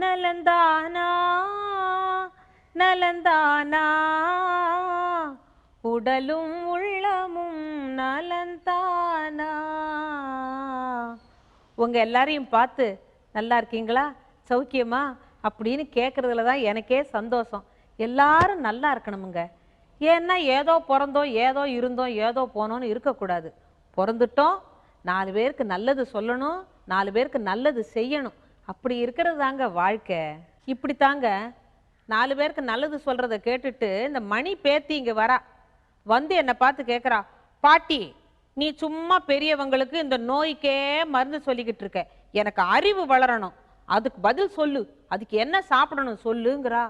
நலந்தானா? நலந்தானா? உடலும் உள்ளமும் நலந்தானா? உங்க எல்லாரையும் பார்த்து நல்லா இருக்கீங்களா? சௌக்கியமா? அப்படின்னு கேட்கறதுல தான் எனக்கே சந்தோஷம். எல்லாரும் நல்லா இருக்கணுமுங்க. ஏன்னா ஏதோ பிறந்தோம் ஏதோ இருந்தோம் ஏதோ போனோன்னு இருக்கக்கூடாது. பிறந்துட்டோம் நாலு பேருக்கு நல்லது சொல்லணும் நாலு பேருக்கு நல்லது செய்யணும். அப்படி இருக்கிறது தாங்க வாழ்க்கை. இப்படி தாங்க நாலு பேருக்கு நல்லது சொல்கிறத கேட்டுட்டு இந்த மணி பேத்தி இங்கே வரா. வந்து என்னை பார்த்து கேட்குறா பாட்டி நீ சும்மா பெரியவங்களுக்கு இந்த நோய்க்கே மருந்து சொல்லிக்கிட்டு இருக்க. எனக்கு அறிவு வளரணும். அதுக்கு பதில் சொல்லு. அதுக்கு என்ன சாப்பிடணும் சொல்லுங்கிறா.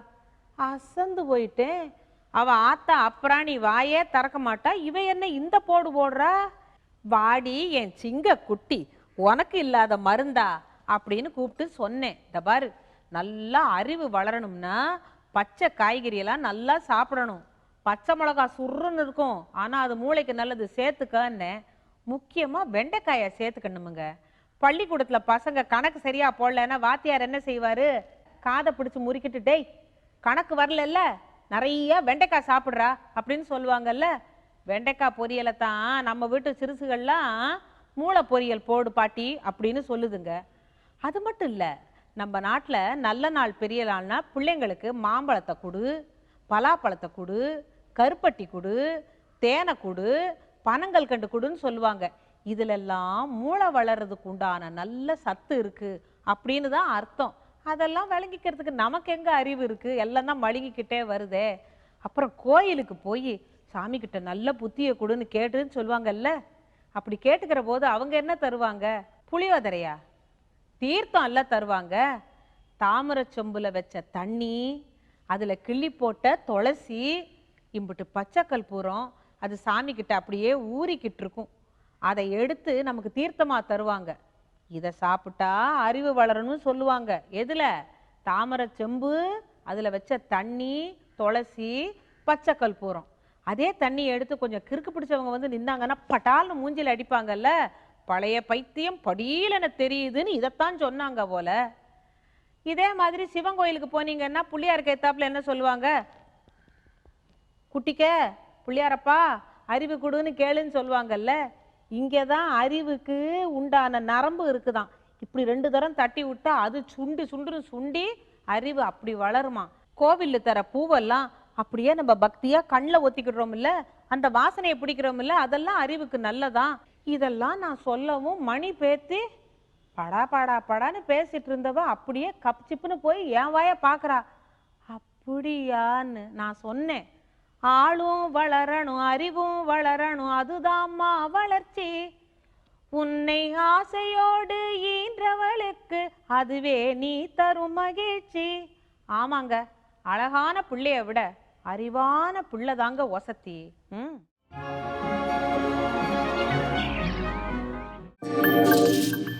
அசந்து போயிட்டேன். அவ ஆத்தா அப்புறாணி வாயே திறக்க மாட்டா. இவ என்ன இந்த போடு போடுறா? வாடி என் சிங்க குட்டி உனக்கு இல்லாத மருந்தா? அப்படின்னு கூப்பிட்டு சொன்னேன். இந்த பாரு நல்லா அறிவு வளரணும்னா பச்சை காய்கறியெல்லாம் நல்லா சாப்பிடணும். பச்சை மிளகா சுருன்னு இருக்கும். ஆனால் அது மூளைக்கு நல்லது சேர்த்துக்கன்னு. முக்கியமாக வெண்டைக்காயை சேர்த்துக்கணுமுங்க. பள்ளிக்கூடத்தில் பசங்க கணக்கு சரியாக போடலன்னா வாத்தியார் என்ன செய்வார்? காதை பிடிச்சி முறுக்கிட்டு டேய் கணக்கு வரலல்ல? நிறைய வெண்டைக்காய் சாப்பிட்றா அப்படின்னு சொல்லுவாங்கல்ல. வெண்டைக்காய் பொரியலை தான் நம்ம வீட்டு சிறுசுகள்லாம் மூளை பொரியல் போடு பாட்டி அப்படின்னு சொல்லுதுங்க. அது மட்டும் இல்லை நம்ம நாட்டில் நல்ல நாள் பெரிய நாள்னா பிள்ளைங்களுக்கு மாம்பழத்தை கொடு பலாப்பழத்தை கொடு கருப்பட்டி கொடு தேனை கொடு பனங்கள் கண்டு கொடுன்னு சொல்லுவாங்க. இதிலெல்லாம் மூளை வளர்றதுக்கு உண்டான நல்ல சத்து இருக்கு அப்படின்னு தான் அர்த்தம். அதெல்லாம் விளங்கிக்கிறதுக்கு நமக்கு எங்கே அறிவு இருக்குது எல்லாம் தான் மழுங்கிக்கிட்டே வருதே. அப்புறம் கோயிலுக்கு போய் சாமிக்கிட்ட நல்ல புத்தியை கொடுன்னு கேட்டுன்னு சொல்லுவாங்கல்ல? அப்படி கேட்டுக்கிற போது அவங்க என்ன தருவாங்க? புளியோதரையா? தீர்த்தம் எல்லாம் தருவாங்க. தாமரை சொம்புல வச்ச தண்ணி அதில் கிள்ளி போட்ட துளசி இம்புட்டு பச்சைக்கல் பூரம் அது சாமிக்கிட்ட அப்படியே ஊறிக்கிட்டு இருக்கும் அதை எடுத்து நமக்கு தீர்த்தமாக தருவாங்க. இதை சாப்பிட்டா அறிவு வளரணும்னு சொல்லுவாங்க. எதில்? தாமரை செம்பு அதில் வச்ச தண்ணி துளசி பச்சைக்கல் பூரம். அதே தண்ணி எடுத்து கொஞ்சம் கிறுக்கு பிடிச்சவங்க வந்து நின்னாங்கன்னா பட்டால்னு மூஞ்சில் அடிப்பாங்கல்ல பழைய பைத்தியம் படியிலன தெரியுதுன்னு இதைத்தான் சொன்னாங்க போல. இதே மாதிரி சிவன் கோயிலுக்கு போனீங்கன்னா புள்ளியாருக்கு ஏத்தாப்புல என்ன சொல்லுவாங்க? குட்டிக்க புள்ளியாரப்பா அறிவு கொடுன்னு கேளுன்னு சொல்லுவாங்கல்ல. இங்கே தான் அறிவுக்கு உண்டான நரம்பு இருக்குதான். இப்படி ரெண்டு தரம் தட்டி விட்டா அது சுண்டு சுண்டுன்னு சுண்டி அறிவு அப்படி வளருமா கோவிலில் தர பூவெல்லாம் அப்படியே நம்ம பக்தியா கண்ணில் ஒத்திக்கிடுறோம் இல்ல அந்த வாசனையை பிடிக்கிறோம் இல்ல அதெல்லாம் அறிவுக்கு நல்லதான். இதெல்லாம் நான் சொல்லவும் மணி பேத்தி படா படா படான்னு பேசிட்டு இருந்தவ அப்படியே கப் சிப்புன்னு போய் என் வாய பார்க்குறா அப்படியான்னு நான் சொன்னேன். ஆளும் வளரணும் அறிவும் வளரணும் அதுதாம்மா வளர்ச்சி. உன்னை ஆசையோடு ஈன்றவளுக்கு அதுவே நீ தரும் மகிழ்ச்சி. ஆமாங்க அழகான பிள்ளைய விட அறிவான பிள்ளை தாங்க ஒசத்தி ம். Thank you.